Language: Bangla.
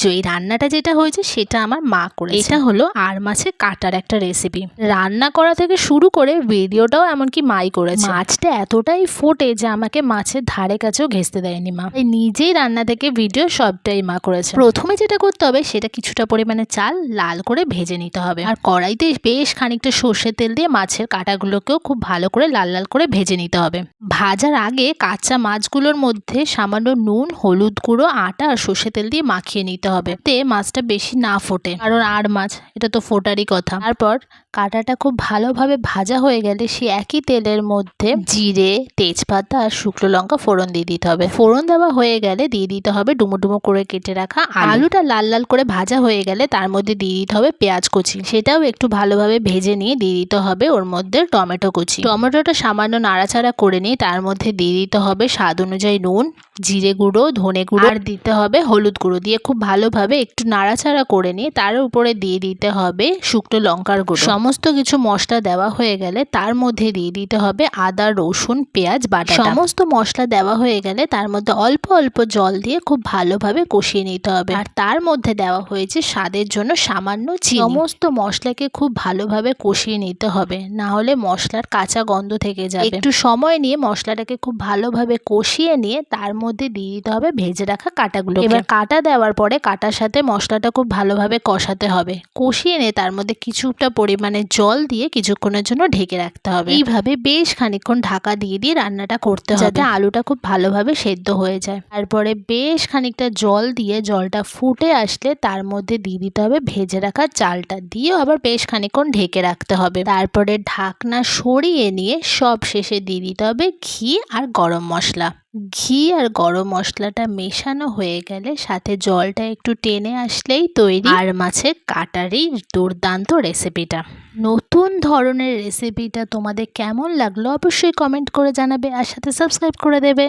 তো এই রান্নাটা যেটা হয়েছে সেটা আমার মা করে এটা হলো আর মাছের কাটার একটা রেসিপি রান্না করা থেকে শুরু করে ভিডিওটাও এমনকি মাই করেছে। মাছটা এতটাই ফোটে যে আমাকে মাছের ধারে কাছেও ঘেঁচতে দেয়নি মা। তাই নিজেই রান্না থেকে ভিডিও সবটাই মা করেছে। প্রথমে যেটা করতে হবে সেটা কিছুটা পরিমাণে চাল লাল করে ভেজে নিতে হবে। আর কড়াইতে বেশ খানিকটা সর্ষের তেল দিয়ে মাছের কাঁটাগুলোকেও খুব ভালো করে লাল লাল করে ভেজে নিতে হবে। ভাজার আগে কাঁচা মাছগুলোর মধ্যে সামান্য নুন হলুদ গুঁড়ো আটা আর সর্ষে তেল দিয়ে মাখিয়ে নিতে হবে। তে মাছটা বেশি না ফোটে। কারণ আর মাছ এটা তো ফোটারই কথা। তারপর কাঁটাটা খুব ভালোভাবে ভাজা হয়ে গেলে সে একই তেলের মধ্যে জিরে, তেজপাতা আর শুকনো লঙ্কা ফোড়ন দিয়ে দিতে হবে। ফোড়ন দেওয়া হয়ে গেলে দিয়ে দিতে হবে ডুমো ডুমো করে কেটে রাখা আলুটা লাল লাল করে ভাজা হয়ে গেলে তার মধ্যে দিয়ে দিতে হবে পেঁয়াজ কুচি। সেটাও একটু ভালোভাবে ভেজে নিয়ে দিয়ে দিতে হবে ওর মধ্যে টমেটো কুচি। টমেটোটা সামান্য নাড়াচাড়া করে নিয়ে তার মধ্যে দিয়ে দিতে হবে স্বাদ অনুযায়ী নুন, জিরে গুঁড়ো, ধনে গুঁড়ো আর দিতে হবে হলুদ গুঁড়ো দিয়ে খুব ভালোভাবে একটু নাড়াচাড়া করে নিয়ে তার উপরে দিয়ে দিতে হবে শুকনো লঙ্কার গুঁড়ো। সমস্ত কিছু মশলা দেওয়া হয়ে গেলে তার মধ্যে দিয়ে দিতে হবে আদা রসুন পেঁয়াজ বাটা সমস্ত মশলা দেওয়া হয়ে গেলে তার মধ্যে অল্প অল্প জল দিয়ে খুব ভালোভাবে কষিয়ে নিতে হবে। আর তার মধ্যে দেওয়া হয়েছে স্বাদের জন্য সামান্য চিনি। সমস্ত মশলাকে খুব ভালোভাবে কষিয়ে নিতে হবে। না হলে মশলার কাঁচা গন্ধ থেকে যাবে। একটু সময় নিয়ে মশলাটাকে খুব ভালোভাবে কষিয়ে নিয়ে তার মধ্যে দিয়ে দিতে হবে ভেজে রাখা কাটাগুলো এবার কাটা দেওয়ার পরে কাটার সাথে মশলাটা খুব ভালোভাবে কষাতে হবে। কষিয়ে নিয়ে তার মধ্যে কিছুটা পরিমাণে জল দিয়ে কিছুক্ষণের জন্য ঢেকে রাখতে হবে। এইভাবে বেশ খানিকক্ষণ ঢাকা দিয়ে দিয়ে রান্নাটা করতে হবে। যাতে আলুটা খুব ভালোভাবে সেদ্ধ হয়ে যায়। তারপরে বেশ খানিকটা জল দিয়ে জলটা ফুটে আসলে তার মধ্যে দিয়ে দিতে হবে ভেজে রাখা চালটা দিয়েও আবার বেশ খানিকক্ষণ ঢেকে রাখতে হবে। তারপরে ঢাকনা সরিয়ে নিয়ে সব শেষে দিয়ে দিতে হবে ঘি আর গরম মশলা। ঘি আর গরম মশলাটা মেশানো হয়ে গেলে সাথে জলটা একটু টেনে আসলেই তৈরি আর মাছের কাটারি দুর্দান্ত রেসিপিটা নতুন ধরনের রেসিপিটা তোমাদের কেমন লাগল অবশ্যই কমেন্ট করে জানাবে আর সাথে সাবস্ক্রাইব করে দেবে।